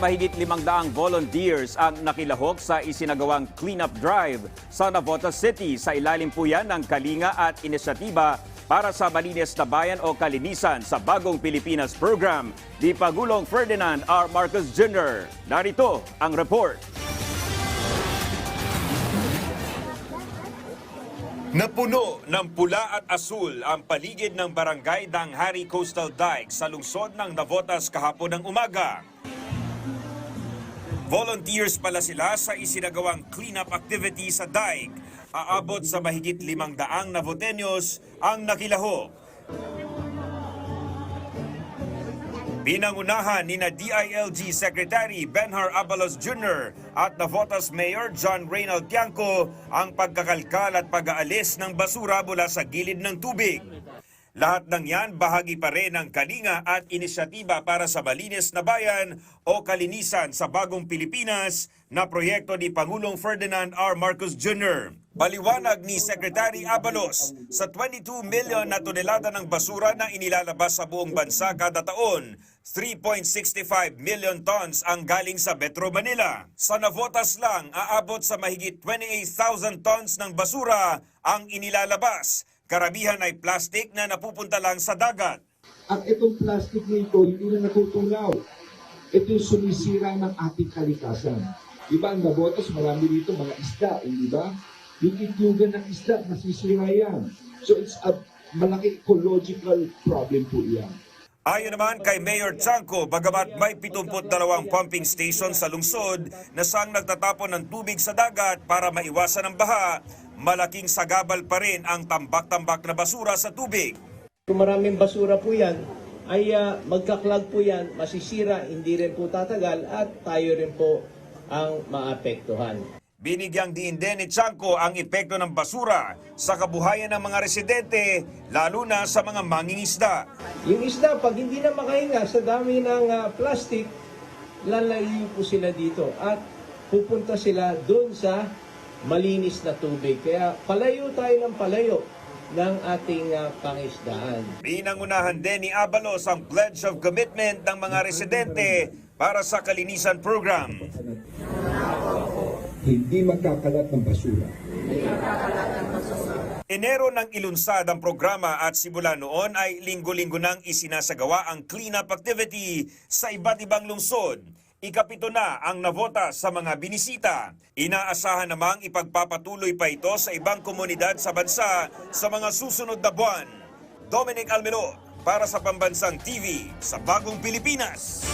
Mahigit limang daang volunteers ang nakilahok sa isinagawang cleanup drive sa Navotas City. Sa ilalim po yan ng Kalinga at Inisyatiba para sa Malinis na Bayan o Kalinisan sa Bagong Pilipinas Program ni Pagulong Ferdinand R. Marcos Jr. Narito ang report. Napuno ng pula at asul ang paligid ng barangay Danghari Coastal Dike sa lungsod ng Navotas kahapon ng umaga. Volunteers pala sila sa isinagawang cleanup activity sa dike. Aabot sa mahigit limang daang Navotenyos ang nakilahok. Pinangunahan ni na DILG Secretary Benhar Abalos Jr. at Navotas Mayor John Reynald Tiangco ang pagkakalkal at pag-aalis ng basura mula sa gilid ng tubig. Lahat ng yan bahagi pa rin ng kalinga at inisyatiba para sa malinis na bayan o kalinisan sa bagong Pilipinas na proyekto ni Pangulong Ferdinand R. Marcos Jr. Paliwanag ni Secretary Abalos sa 22 million na tonelada ng basura na inilalabas sa buong bansa kada taon, 3.65 million tons ang galing sa Metro Manila. Sa Navotas lang, aabot sa mahigit 28,000 tons ng basura ang inilalabas. Karamihan ay plastic na napupunta lang sa dagat. At itong plastic na ito, hindi na natutunaw. Ito yung sumisira ng ating kalikasan. Di ba, ang nabotas, marami dito mga isda, hindi ba? Yung ityugan ng isda, masisira yan. So it's a malaki ecological problem po yan. Ayon naman kay Mayor Chanco, bagamat may 72 pumping station sa lungsod na siyang nagtatapon ng tubig sa dagat para maiwasan ang baha, malaking sagabal pa rin ang tambak-tambak na basura sa tubig. Kung maraming basura po yan, ay ah, magkaklag po yan, masisira, hindi rin po tatagal at tayo rin po ang maapektuhan. Binigyang diin din ni Chanco ang epekto ng basura sa kabuhayan ng mga residente, lalo na sa mga mangingisda. Yung isda, pag hindi na makahinga sa dami ng ah, plastic, lalayo po sila dito at pupunta sila doon sa malinis na tubig. Kaya palayo tayo ng palayo ng ating ah, pangisdaan. Pinangunahan din ni Abalos ang Pledge of Commitment ng mga residente para sa Kalinisan Program. Hindi magkakalat ng basura. Enero nang ilunsad ang programa at simula noon ay linggo-linggo nang isinasagawa ang cleanup activity sa iba't ibang lungsod. Ikapito na ang navota sa mga binisita. Inaasahan namang ipagpapatuloy pa ito sa ibang komunidad sa bansa sa mga susunod na buwan. Dominic Almelo para sa Pambansang TV sa Bagong Pilipinas.